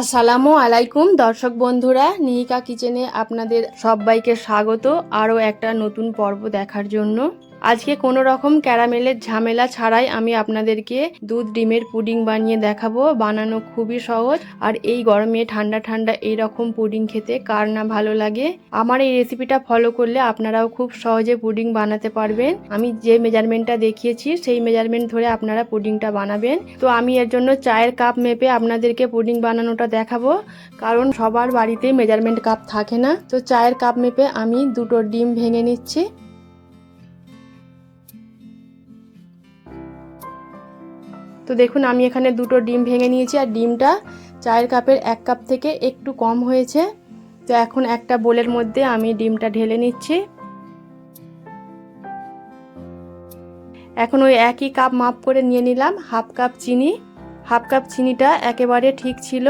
আসসালামু আলাইকুম, দর্শক বন্ধুরা, নিহিকা কিচেনে আপনাদের সবাইকে স্বাগত। আরও একটা নতুন পর্ব দেখার জন্য। আজকে কোনো রকম ক্যারামেলের ঝামেলা ছাড়াই আমি আপনাদেরকে দুধ, ডিমের পুডিং বানিয়ে দেখাবো। বানানো খুবই সহজ। আর এই গরমে ঠান্ডা ঠান্ডা এই রকম পুডিং খেতে কার না ভালো লাগে। আমার এই রেসিপিটা ফলো করলে আপনারাও খুব সহজে পুডিং বানাতে পারবেন। আমি যে মেজারমেন্টটা দেখিয়েছি, সেই মেজারমেন্ট ধরে আপনারা পুডিংটা বানাবেন। তো আমি এর জন্য চায়ের কাপ মেপে আপনাদেরকে পুডিং বানানোটা দেখাবো। কারণ সবার বাড়িতে মেজারমেন্ট কাপ থাকে না। তো চায়ের কাপ মেপে আমি দুটো ডিম ভেঙে নিচ্ছি। তো দেখুন, আমি এখানে দুটো ডিম ভেঙে নিয়েছি আর ডিমটা চায়ের কাপের এক কাপ থেকে একটু কম হয়েছে। তো এখন একটা বোলের মধ্যে আমি ডিমটা ঢেলে নিচ্ছি। এখন ওই একই কাপ মাপ করে নিয়ে নিলাম, হাফ কাপ চিনি। হাফ কাপ চিনিটা একেবারে ঠিক ছিল,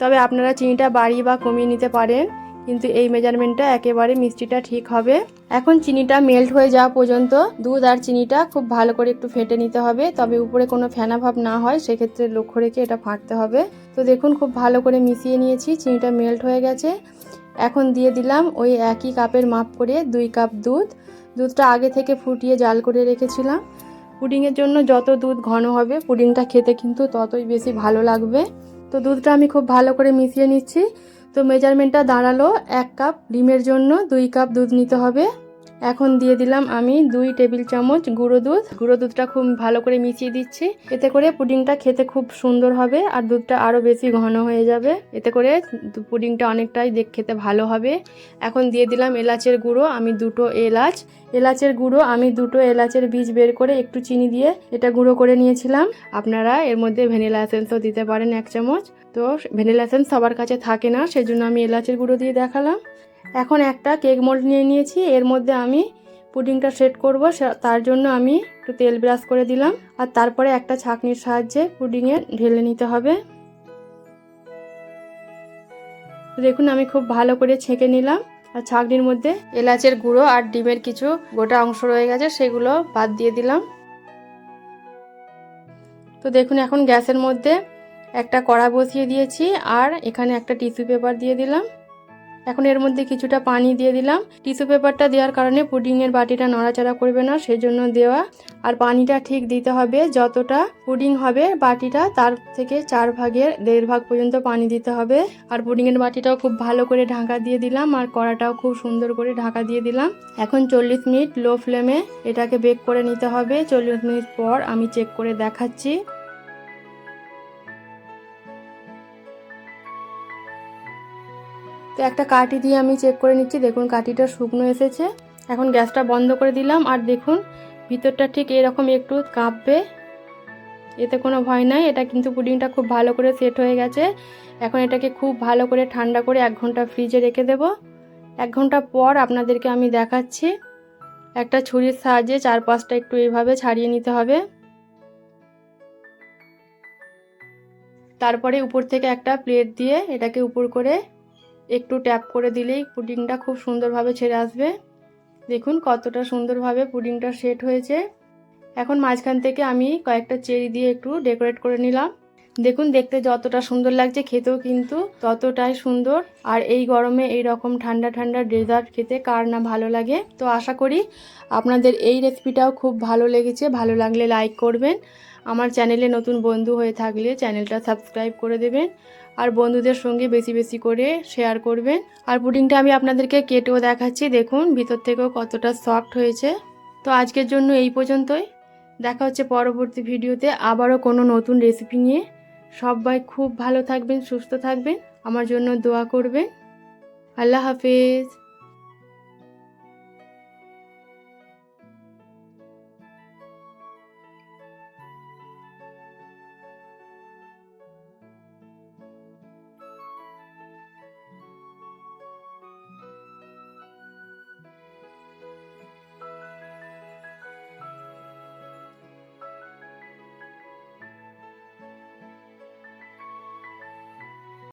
তবে আপনারা চিনিটা বাড়িয়ে বা কমিয়ে নিতে পারেন। কিন্তু এই মেজারমেন্টটা একেবারে মিষ্টিটা ঠিক হবে। এখন চিনিটা মেল্ট হয়ে যাওয়া পর্যন্ত দুধ আর চিনিটা খুব ভালো করে একটু ফেটে নিতে হবে। তবে উপরে কোনো ফেনা ভাব না হয়, সেক্ষেত্রে লক্ষ্য রেখে এটা ফাটতে হবে। তো দেখুন, খুব ভালো করে মিশিয়ে নিয়েছি, চিনিটা মেল্ট হয়ে গেছে। এখন দিয়ে দিলাম ওই একই কাপের মাপ করে দুই কাপ দুধ। দুধটা আগে থেকে ফুটিয়ে জাল করে রেখেছিলাম। পুডিংয়ের জন্য যত দুধ ঘন হবে, পুডিংটা খেতে কিন্তু ততই বেশি ভালো লাগবে। তো দুধটা আমি খুব ভালো করে মিশিয়ে নিচ্ছি। তো মেজারমেন্টটা দাঁড়াল এক কাপ, ডিমের জন্য দুই কাপ দুধ নিতে হবে। এখন দিয়ে দিলাম আমি দুই টেবিল চামচ গুঁড়ো দুধ। গুঁড়ো দুধটা খুব ভালো করে মিশিয়ে দিচ্ছি। এতে করে পুডিংটা খেতে খুব সুন্দর হবে আর দুধটা আরও বেশি ঘন হয়ে যাবে। এতে করে পুডিংটা অনেকটাই দেখ, খেতে ভালো হবে। এখন দিয়ে দিলাম এলাচের গুঁড়ো, আমি দুটো এলাচ। এলাচের গুঁড়ো, আমি দুটো এলাচের বীজ বের করে একটু চিনি দিয়ে এটা গুঁড়ো করে নিয়েছিলাম। আপনারা এর মধ্যে ভ্যানিলা এসেন্সও দিতে পারেন এক চামচ। তো ভ্যানিলা এসেন্স সবার কাছে থাকে না, সেজন্য আমি এলাচের গুঁড়ো দিয়ে দেখালাম। এখন একটা কেক মোল্ড নিয়ে নিয়েছি, এর মধ্যে আমি পুডিংটা সেট করব তার জন্য আমি একটু তেল ব্রাশ করে দিলাম, আর তারপরে একটা ছাঁকনির সাহায্যে পুডিংয়ে ঢেলে নিতে হবে। দেখুন, আমি খুব ভালো করে ছেঁকে নিলাম, আর ছাঁকনির মধ্যে এলাচের গুঁড়ো আর ডিমের কিছু গোটা অংশ রয়ে গেছে, সেগুলো বাদ দিয়ে দিলাম। তো দেখুন, এখন গ্যাসের মধ্যে একটা কড়া বসিয়ে দিয়েছি আর এখানে একটা টিস্যু পেপার দিয়ে দিলাম। এখন এর মধ্যে কিছুটা পানি দিয়ে দিলাম। টিস্যু পেপারটা দেওয়ার কারণে পুডিংয়ের বাটিটা নড়াচড়া করবে না, সেজন্য দেওয়া। আর পানিটা ঠিক দিতে হবে, যতটা পুডিং হবে বাটিটা, তার থেকে চার ভাগের দেড় ভাগ পর্যন্ত পানি দিতে হবে। আর পুডিংয়ের বাটিটাও খুব ভালো করে ঢাকা দিয়ে দিলাম আর কড়াটাও খুব সুন্দর করে ঢাকা দিয়ে দিলাম। এখন চল্লিশ মিনিট লো ফ্লেমে এটাকে বেক করে নিতে হবে। চল্লিশ মিনিট পর আমি চেক করে দেখাচ্ছি। তো একটা কাঠি দিয়ে আমি চেক করে নিচ্ছি। দেখুন, কাঠিটা শুকনো এসেছে। এখন গ্যাসটা বন্ধ করে দিলাম। আর দেখুন, ভিতরটা ঠিক এরকম একটু কাঁপবে। এতে কোনো ভয় নাই। এটা কিন্তু পুডিংটা খুব ভালো করে সেট হয়ে গেছে। এখন এটাকে খুব ভালো করে ঠান্ডা করে এক ঘণ্টা ফ্রিজে রেখে দেব। এক ঘণ্টা পর আপনাদেরকে আমি দেখাচ্ছি। একটা ছুরির সাহায্যে চার পাঁচটা একটু এইভাবে ছাড়িয়ে নিতে হবে। তারপরে উপর থেকে একটা প্লেট দিয়ে এটাকে উপর করে একটু ট্যাপ করে দিলেই পুডিংটা খুব সুন্দরভাবে ছেড়ে আসবে। দেখুন কতটা সুন্দরভাবে পুডিংটা সেট হয়েছে। এখন মাঝখান থেকে আমি কয়েকটা চেরি দিয়ে একটু ডেকোরেট করে নিলাম। দেখুন দেখতে যতটা সুন্দর লাগছে, খেতেও কিন্তু ততটাই সুন্দর। আর এই গরমে এই রকম ঠান্ডা ঠান্ডা ডেজার্ট খেতে কার না ভালো লাগে। তো আশা করি আপনাদের এই রেসিপিটাও খুব ভালো লেগেছে। ভালো লাগলে লাইক করবেন। আমার চ্যানেলে নতুন বন্ধু হয়ে থাকলে চ্যানেলটা সাবস্ক্রাইব করে দেবেন আর বন্ধুদের সঙ্গে বেশি বেশি করে শেয়ার করবেন। আর পুডিংটা আমি আপনাদেরকে কেটেও দেখাচ্ছি। দেখুন, ভিতর থেকেও কতটা সফট হয়েছে। তো আজকের জন্য এই পর্যন্তই। দেখা হচ্ছে পরবর্তী ভিডিওতে আবারও কোনো নতুন রেসিপি নিয়ে। সবাই খুব ভালো থাকবেন, সুস্থ থাকবেন। আমার জন্য দোয়া করবেন। আল্লাহ হাফেজ।